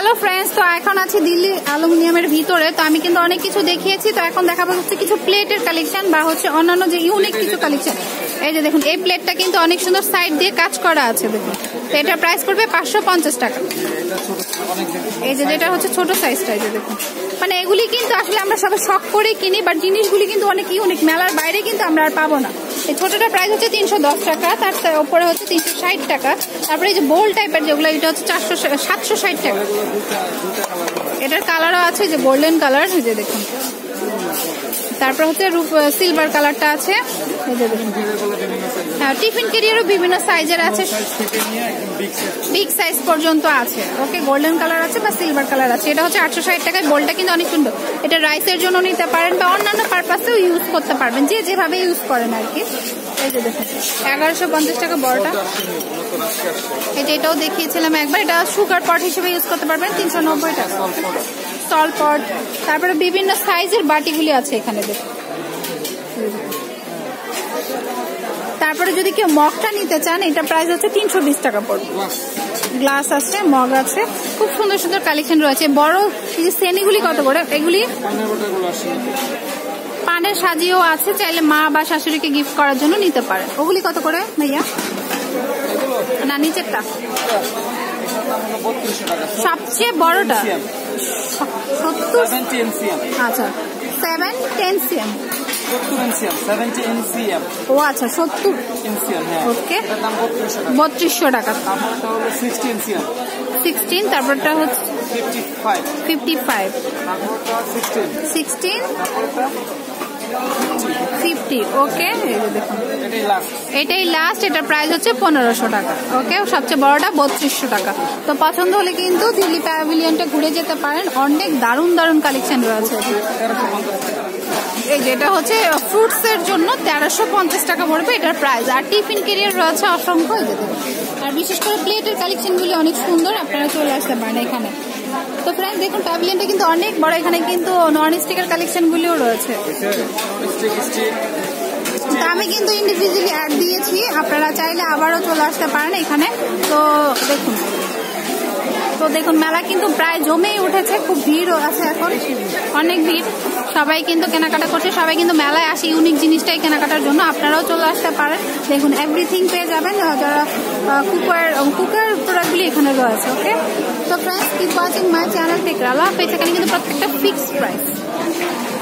Hello friends তো এখন আছি দিল্লি অ্যালুমিনিয়ামের ভিতরে। তো আমি কিন্তু অনেক কিছু দেখিয়েছি। তো এখন দেখাবো হচ্ছে কিছু প্লেটের কালেকশন বা হচ্ছে অন্যান্য যে ইউনিক কিছু কালেকশন এই যে দেখুন, এই প্লেটটা কিন্তু অনেক সুন্দর সাইড দিয়ে কাজ করা আছে, দেখুন। তো এটার প্রাইস পড়বে পাঁচশো পঞ্চাশ টাকা। এই যে যেটা হচ্ছে ছোট সাইজটা এই যে দেখুন। মানে এগুলি কিন্তু আসলে আমরা সবাই শখ করে কিনি বাট জিনিসগুলি কিন্তু অনেক ইউনিক মেলার বাইরে কিন্তু আমরা আর পাবো না। এই ছোটটার প্রাইস হচ্ছে তিনশো দশ টাকা, তার ওপরে হচ্ছে তিনশো ষাট টাকা। তারপরে এই যে বোল টাইপের যেগুলো, এটা হচ্ছে চারশো সাতশো ষাট টাকা। এটার কালারও আছে যে গোল্ডেন কালার যে দেখুন। তারপর হচ্ছে সিলভার কালারটা আছে। হ্যাঁ টিফিন কেরিয়ারও বিভিন্ন সাইজের আছে। বিগ সাইজ পর্যন্ত আছে। ওকে গোল্ডেন কালার আছে বা সিলভার কালার আছে। এটা হচ্ছে আটশো ষাট টাকায়। বোলটা কিন্তু অনেক সুন্দর। এটা রাইসের জন্য নিতে পারেন বা অন্যান্য পারপাসেও ইউজ করতে পারবেন। যে যেভাবে ইউজ করেন আর কি। এগারোশো পঞ্চাশ টাকা বড়টা। এটা এটাও দেখিয়েছিলাম একবার। এটা সুগার পট হিসেবে ইউজ করতে পারবেন। তিনশো নব্বই টাকা। স্টল পট তারপরে বিভিন্ন সাইজের বাটিগুলি আছে এখানে তারপরে যদি কেউ মগটা নিতে চান, এটা প্রাইস হচ্ছে তিনশো বিশ টাকা পড়বে। গ্লাস আছে, মগ আছে, খুব সুন্দর সুন্দর কালেকশন রয়েছে। বড় শ্রেণীগুলি কত করে? এগুলি পানের সাজিয়েও আছে, চাইলে মা বা শাশুড়িকে গিফট করার জন্য নিতে পারে। ওগুলি কত করে ভাইয়া? না, নিচেরটা। সবচেয়ে বড়টা? সত্তর আচ্ছা সেভেন টেন সিএম ও আচ্ছা সত্তর। ওকে। বত্রিশশো টাকা। সিক্সটিন তারপরটা হচ্ছে ফিফটি ফাইভ সিক্সটিন ওকে? এটাই লাস্ট এটার প্রাইস হচ্ছে পনেরোশো টাকা, ওকে? সবচেয়ে বড়টা বত্রিশশো টাকা। তো পছন্দ হলে কিন্তু দিল্লি প্যাভিলিয়নটা ঘুরে যেতে পারেন। অনেক দারুণ দারুণ কালেকশন রয়েছে। এই যেটা হচ্ছে ফ্রুটস এর জন্য তেরোশো পঞ্চাশ টাকা পড়বে এটার প্রাইস আর টিফিন কেরিয়ার রয়েছে অসংখ্য আর বিশেষ করে প্লেটের কালেকশনগুলি অনেক সুন্দর, আপনারা চলে আসতে পারেন এখানে। তো ফ্রেন্ড দেখুন প্যাভিলিয়নটা কিন্তু অনেক বড়, এখানে কিন্তু নন স্টিকের কালেকশনগুলিও রয়েছে। আমি কিন্তু ইন্ডিভিজুয়ালি অ্যাড দিয়েছি, আপনারা চাইলে আবারও চলে আসতে পারেন এখানে। তো দেখুন তো দেখুন, মেলা কিন্তু প্রায় জমেই উঠেছে, খুব ভিড় আছে এখন, অনেক ভিড়। সবাই কিন্তু কেনাকাটা করছে, সবাই কিন্তু মেলায় আসে ইউনিক জিনিসটাই কেনাকাটার জন্য, আপনারাও চলে আসতে পারেন। দেখুন এভরিথিং পেয়ে যাবেন, যারা কুকার কুকার প্রোডাক্টগুলি এখানে রয়েছে ওকে So friends, keep watching my channel Tikrala. Pay check करेंगे तो प्रत्येक फिक्स प्राइस